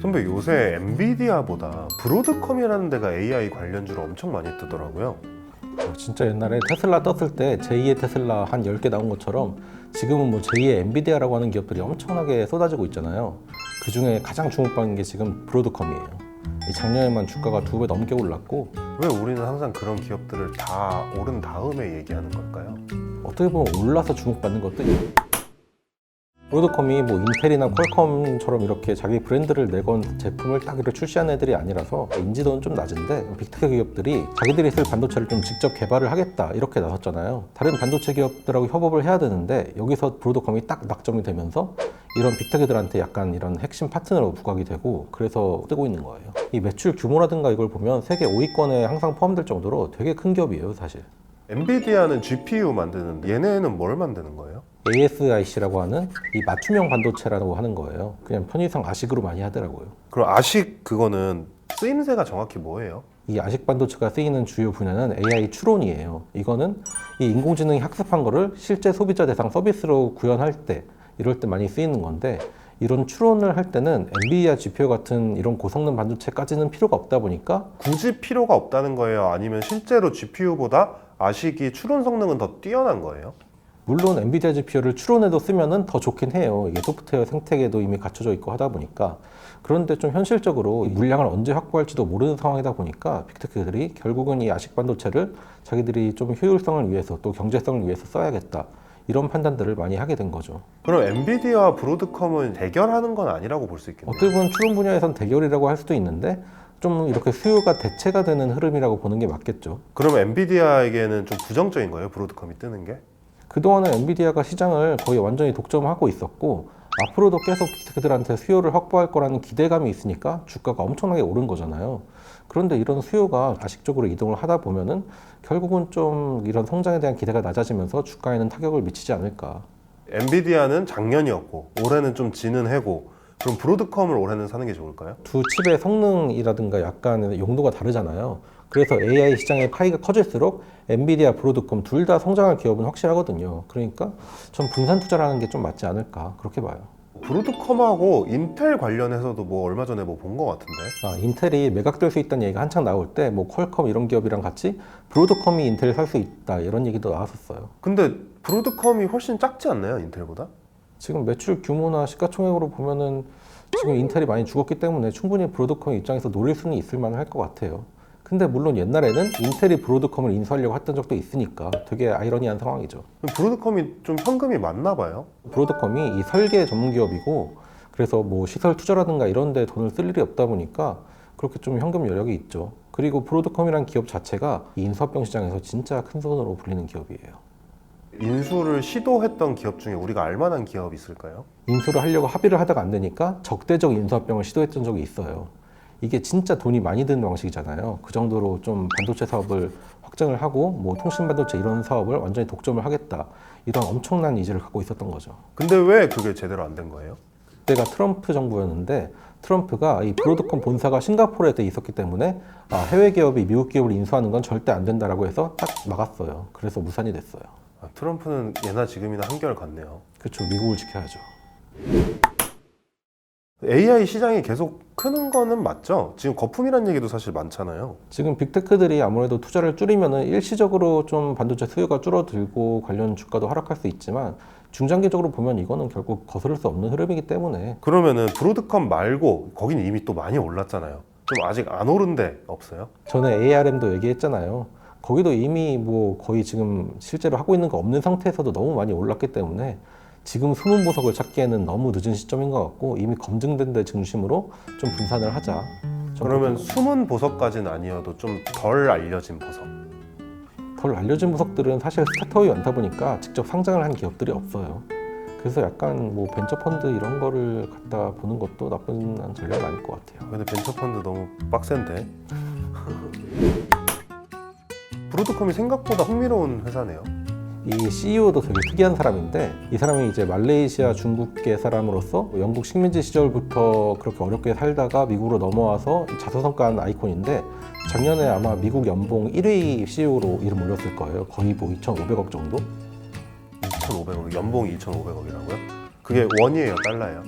선배 요새 엔비디아보다 브로드컴이라는 데가 AI 관련주로 엄청 많이 뜨더라고요. 어, 진짜 옛날에 테슬라 떴을 때 제2의 테슬라 한 10개 나온 것처럼 지금은 뭐 제2의 엔비디아라고 하는 기업들이 엄청나게 쏟아지고 있잖아요. 그 중에 가장 주목받는 게 지금 브로드컴이에요. 이 작년에만 주가가 두 배 넘게 올랐고 왜 우리는 항상 그런 기업들을 다 오른 다음에 얘기하는 걸까요? 어떻게 보면 올라서 주목받는 것도 있- 브로드컴이 뭐 인텔이나 퀄컴처럼 이렇게 자기 브랜드를 내건 제품을 딱 이렇게 출시한 애들이 아니라서 인지도는 좀 낮은데 빅테크 기업들이 자기들이 쓸 반도체를 좀 직접 개발을 하겠다 이렇게 나섰잖아요. 다른 반도체 기업들하고 협업을 해야 되는데 여기서 브로드컴이 딱 낙점이 되면서 이런 빅테크들한테 약간 이런 핵심 파트너로 부각이 되고 그래서 뜨고 있는 거예요. 이 매출 규모라든가 이걸 보면 세계 5위권에 항상 포함될 정도로 되게 큰 기업이에요, 사실. 엔비디아는 GPU 만드는 얘네는 뭘 만드는 거예요? ASIC라고 하는 이 맞춤형 반도체라고 하는 거예요. 그냥 편의상 아식으로 많이 하더라고요. 그럼 아식 그거는 쓰임새가 정확히 뭐예요? 이 아식 반도체가 쓰이는 주요 분야는 AI 추론이에요. 이거는 이 인공지능이 학습한 거를 실제 소비자 대상 서비스로 구현할 때 이럴 때 많이 쓰이는 건데 이런 추론을 할 때는 엔비디아 GPU 같은 이런 고성능 반도체까지는 필요가 없다 보니까 굳이 필요가 없다는 거예요? 아니면 실제로 GPU보다 아식이 추론 성능은 더 뛰어난 거예요? 물론 엔비디아 GPU를 추론해도 쓰면은 더 좋긴 해요. 이게 소프트웨어 생태계도 이미 갖춰져 있고 하다 보니까. 그런데 좀 현실적으로 이 물량을 언제 확보할지도 모르는 상황이다 보니까 빅테크들이 결국은 이 아식 반도체를 자기들이 좀 효율성을 위해서 또 경제성을 위해서 써야겠다. 이런 판단들을 많이 하게 된 거죠. 그럼 엔비디아와 브로드컴은 대결하는 건 아니라고 볼 수 있겠네요. 어떻게 보면 추론 분야에선 대결이라고 할 수도 있는데 좀 이렇게 수요가 대체가 되는 흐름이라고 보는 게 맞겠죠. 그럼 엔비디아에게는 좀 부정적인 거예요? 브로드컴이 뜨는 게? 그동안은 엔비디아가 시장을 거의 완전히 독점하고 있었고 앞으로도 계속 빅테크들한테 수요를 확보할 거라는 기대감이 있으니까 주가가 엄청나게 오른 거잖아요. 그런데 이런 수요가 아식적으로 이동을 하다 보면은 결국은 좀 이런 성장에 대한 기대가 낮아지면서 주가에는 타격을 미치지 않을까. 엔비디아는 작년이었고 올해는 좀 지는 해고 그럼 브로드컴을 올해는 사는 게 좋을까요? 두 칩의 성능이라든가 약간 용도가 다르잖아요. 그래서 AI 시장의 파이가 커질수록 엔비디아, 브로드컴 둘 다 성장할 기업은 확실하거든요. 그러니까 전 분산 투자라는 게 좀 맞지 않을까 그렇게 봐요. 브로드컴하고 인텔 관련해서도 뭐 얼마 전에 뭐 본 것 같은데 아, 인텔이 매각될 수 있다는 얘기가 한창 나올 때 뭐 퀄컴 이런 기업이랑 같이 브로드컴이 인텔을 살 수 있다 이런 얘기도 나왔었어요. 근데 브로드컴이 훨씬 작지 않나요 인텔보다? 지금 매출 규모나 시가총액으로 보면은 지금 인텔이 많이 죽었기 때문에 충분히 브로드컴 입장에서 노릴 수는 있을 만할 것 같아요. 근데 물론 옛날에는 인텔이 브로드컴을 인수하려고 했던 적도 있으니까 되게 아이러니한 상황이죠. 브로드컴이 좀 현금이 많나 봐요 브로드컴이 이 설계 전문 기업이고 그래서 뭐 시설 투자라든가 이런 데 돈을 쓸 일이 없다 보니까 그렇게 좀 현금 여력이 있죠. 그리고 브로드컴이란 기업 자체가 이 인수합병 시장에서 진짜 큰 손으로 불리는 기업이에요. 인수를 시도했던 기업 중에 우리가 알만한 기업이 있을까요? 인수를 하려고 합의를 하다가 안 되니까 적대적 인수합병을 시도했던 적이 있어요. 이게 진짜 돈이 많이 드는 방식이잖아요. 그 정도로 좀 반도체 사업을 확장을 하고 뭐 통신 반도체 이런 사업을 완전히 독점을 하겠다. 이런 엄청난 의지를 갖고 있었던 거죠. 근데 왜 그게 제대로 안 된 거예요? 그때가 트럼프 정부였는데 트럼프가 이 브로드컴 본사가 싱가포르에 돼 있었기 때문에 아, 해외 기업이 미국 기업을 인수하는 건 절대 안 된다라고 해서 딱 막았어요. 그래서 무산이 됐어요. 아, 트럼프는 예나 지금이나 한결 같네요 그렇죠. 미국을 지켜야죠. AI 시장이 계속 크는 거는 맞죠? 지금 거품이란 얘기도 사실 많잖아요 지금 빅테크들이 아무래도 투자를 줄이면은 일시적으로 좀 반도체 수요가 줄어들고 관련 주가도 하락할 수 있지만 중장기적으로 보면 이거는 결국 거스를 수 없는 흐름이기 때문에 그러면은 브로드컴 말고 거기는 이미 또 많이 올랐잖아요 좀 아직 안 오른 데 없어요? 전에 ARM도 얘기했잖아요. 거기도 이미 뭐 거의 지금 실제로 하고 있는 거 없는 상태에서도 너무 많이 올랐기 때문에 지금 숨은 보석을 찾기에는 너무 늦은 시점인 것 같고 이미 검증된 데 중심으로 좀 분산을 하자. 좀 그러면 숨은 보석까지는 아니어도 좀 덜 알려진 보석 덜 알려진 보석들은 사실 스타트업이 많다 보니까 직접 상장을 한 기업들이 없어요. 그래서 약간 뭐 벤처펀드 이런 거를 갖다 보는 것도 나쁜 전략은 아닐 것 같아요. 근데 벤처펀드 너무 빡센데 브로드컴이 생각보다 흥미로운 회사네요 이 CEO도 되게 특이한 사람인데 이 사람이 이제 말레이시아 중국계 사람으로서 영국 식민지 시절부터 그렇게 어렵게 살다가 미국으로 넘어와서 자서성가한 아이콘인데 작년에 아마 미국 연봉 1위 CEO로 이름 올렸을 거예요. 거의 뭐 2,500억 정도? 2,500억 연봉이 2,500억이라고요? 그게 원이에요 달러예요?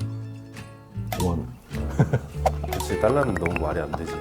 원. 달러는 너무 말이 안 되지.